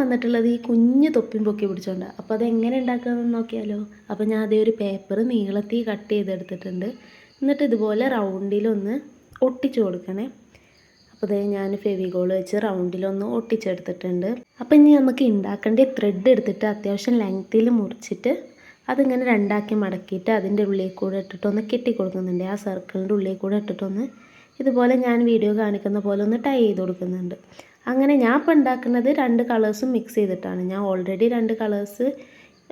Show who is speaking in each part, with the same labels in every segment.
Speaker 1: വന്നിട്ടുള്ളത് ഈ കുഞ്ഞ് തൊപ്പിയും പൊക്കി പിടിച്ചോണ്ട്. അപ്പോൾ അത് എങ്ങനെ ഉണ്ടാക്കാമെന്ന് നോക്കിയാലോ? അപ്പോൾ ഞാൻ അതേ ഒരു പേപ്പർ നീളത്തിൽ കട്ട് ചെയ്തെടുത്തിട്ടുണ്ട്. എന്നിട്ട് ഇതുപോലെ റൗണ്ടിലൊന്ന് ഒട്ടിച്ചു കൊടുക്കണേ. അപ്പോൾ ഇതേ ഞാൻ ഫെവിഗോൾ വെച്ച് റൗണ്ടിലൊന്ന് ഒട്ടിച്ചെടുത്തിട്ടുണ്ട്. അപ്പോൾ ഇനി നമുക്ക് ഉണ്ടാക്കേണ്ട ത്രെഡ് എടുത്തിട്ട് അത്യാവശ്യം ലെങ്ത്തിൽ മുറിച്ചിട്ട് അതിങ്ങനെ രണ്ടാക്കി മടക്കിയിട്ട് അതിന്റെ ഉള്ളിൽ കൂടെ ഇട്ടിട്ടൊന്ന് കെട്ടി കൊടുക്കുന്നുണ്ട്. ആ സർക്കിളിന്റെ ഉള്ളിൽ കൂടെ ഇട്ടിട്ടൊന്ന് ഇതുപോലെ ഞാൻ വീഡിയോ കാണിക്കുന്ന പോലെ ഒന്ന് ടൈ ചെയ്ത് കൊടുക്കുന്നുണ്ട്. അങ്ങനെ ഞാൻ ഇപ്പോൾ ഉണ്ടാക്കുന്നത് രണ്ട് കളേഴ്സും മിക്സ് ചെയ്തിട്ടാണ്. ഞാൻ ഓൾറെഡി രണ്ട് കളേഴ്സ്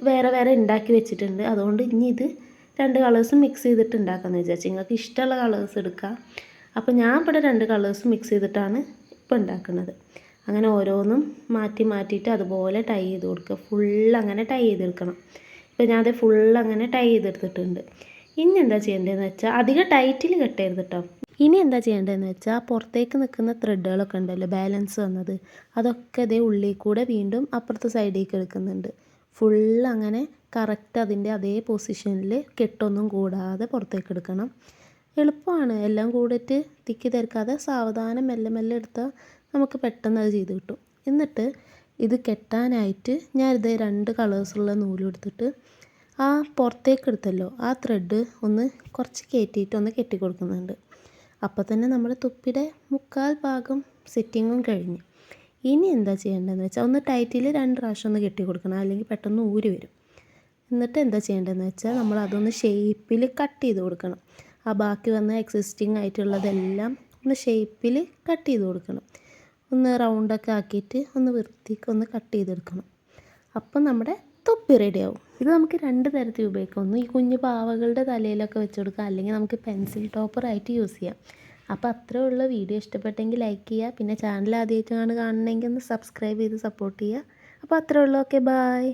Speaker 1: വേറെ വേറെ ഉണ്ടാക്കി വെച്ചിട്ടുണ്ട്. അതുകൊണ്ട് ഇനി ഇത് രണ്ട് കളേഴ്സും മിക്സ് ചെയ്തിട്ട് ഉണ്ടാക്കാമെന്ന് വിചാരിച്ചു. നിങ്ങൾക്ക് ഇഷ്ടമുള്ള കളേഴ്സ് എടുക്കാം. അപ്പോൾ ഞാൻ ഇവിടെ രണ്ട് കളേഴ്സും മിക്സ് ചെയ്തിട്ടാണ് ഇപ്പോൾ ഉണ്ടാക്കുന്നത്. അങ്ങനെ ഓരോന്നും മാറ്റി മാറ്റിയിട്ട് അതുപോലെ ടൈ ചെയ്ത് കൊടുക്കുക. ഫുൾ അങ്ങനെ ടൈ ചെയ്തെടുക്കണം ഇപ്പോൾ ഞാൻ അത് ഫുൾ അങ്ങനെ ടൈ ചെയ്തെടുത്തിട്ടുണ്ട്. ഇനി എന്താ ചെയ്യേണ്ടതെന്ന് വെച്ചാൽ അധികം ടൈറ്റിൽ കെട്ടരുത് കേട്ടോ ഇനി എന്താ ചെയ്യേണ്ടതെന്ന് വെച്ചാൽ പുറത്തേക്ക് നിൽക്കുന്ന ത്രെഡുകളൊക്കെ ഉണ്ടല്ലോ ബാലൻസ് വന്നത് അതൊക്കെ അതേ ഉള്ളിൽ കൂടെ വീണ്ടും അപ്പുറത്തെ സൈഡിലേക്ക് എടുക്കുന്നുണ്ട്. ഫുൾ അങ്ങനെ കറക്റ്റ് അതിന്റെ അതേ പൊസിഷനിൽ കെട്ടൊന്നും കൂടാതെ പുറത്തേക്ക് എടുക്കണം. എളുപ്പമാണ് എല്ലാം കൂടിയിട്ട് തിക്കി തിരക്കാതെ സാവധാനം മെല്ലെ മെല്ലെ എടുത്താൽ നമുക്ക് പെട്ടെന്ന് അത് ചെയ്ത് കിട്ടും. എന്നിട്ട് ഇത് കെട്ടാനായിട്ട് ഞാൻ ഞാനിത് രണ്ട് കളേഴ്സുള്ള നൂലെടുത്തിട്ട് ആ പുറത്തേക്ക് എടുത്തല്ലോ ആ ത്രെഡ് ഒന്ന് കുറച്ച് കയറ്റിയിട്ട് ഒന്ന് കെട്ടി കൊടുക്കുന്നുണ്ട് അപ്പോൾ തന്നെ നമ്മുടെ തൊപ്പിയുടെ മുക്കാൽ ഭാഗം സെറ്റിങ്ങും കഴിഞ്ഞു. ഇനി എന്താ ചെയ്യേണ്ടതെന്ന് വെച്ചാൽ ഒന്ന് ടൈറ്റിൽ രണ്ട് പ്രാവശ്യം ഒന്ന് കെട്ടി കൊടുക്കണം. അല്ലെങ്കിൽ പെട്ടെന്ന് ഊരി വരും. എന്നിട്ട് എന്താ ചെയ്യേണ്ടതെന്ന് വെച്ചാൽ നമ്മൾ അതൊന്ന് ഷേപ്പിൽ കട്ട് ചെയ്ത് കൊടുക്കണം. ആ ബാക്കി വന്ന എക്സിസ്റ്റിംഗ് ആയിട്ടുള്ളതെല്ലാം ഒന്ന് ഷേപ്പിൽ കട്ട് ചെയ്ത് കൊടുക്കണം. ഒന്ന് റൗണ്ടൊക്കെ ആക്കിയിട്ട് ഒന്ന് വൃത്തിക്ക് ഒന്ന് കട്ട് ചെയ്തെടുക്കണം. അപ്പം നമ്മുടെ തൊപ്പി റെഡിയാവും ഇത് നമുക്ക് രണ്ട് തരത്തിൽ ഉപയോഗിക്കാം. ഒന്ന് ഈ കുഞ്ഞു പാവകളുടെ തലയിലൊക്കെ വെച്ച് കൊടുക്കാം അല്ലെങ്കിൽ നമുക്ക് പെൻസിൽ ടോപ്പറായിട്ട് യൂസ് ചെയ്യാം. അപ്പോൾ അത്രേ ഉള്ള. വീഡിയോ ഇഷ്ടപ്പെട്ടെങ്കിൽ ലൈക്ക് ചെയ്യുക. പിന്നെ ചാനൽ ആദ്യമായിട്ടാണ് കാണണമെങ്കിൽ ഒന്ന് സബ്സ്ക്രൈബ് ചെയ്ത് സപ്പോർട്ട് ചെയ്യുക. അപ്പോൾ അത്രേ ഉള്ളൂ. Okay bye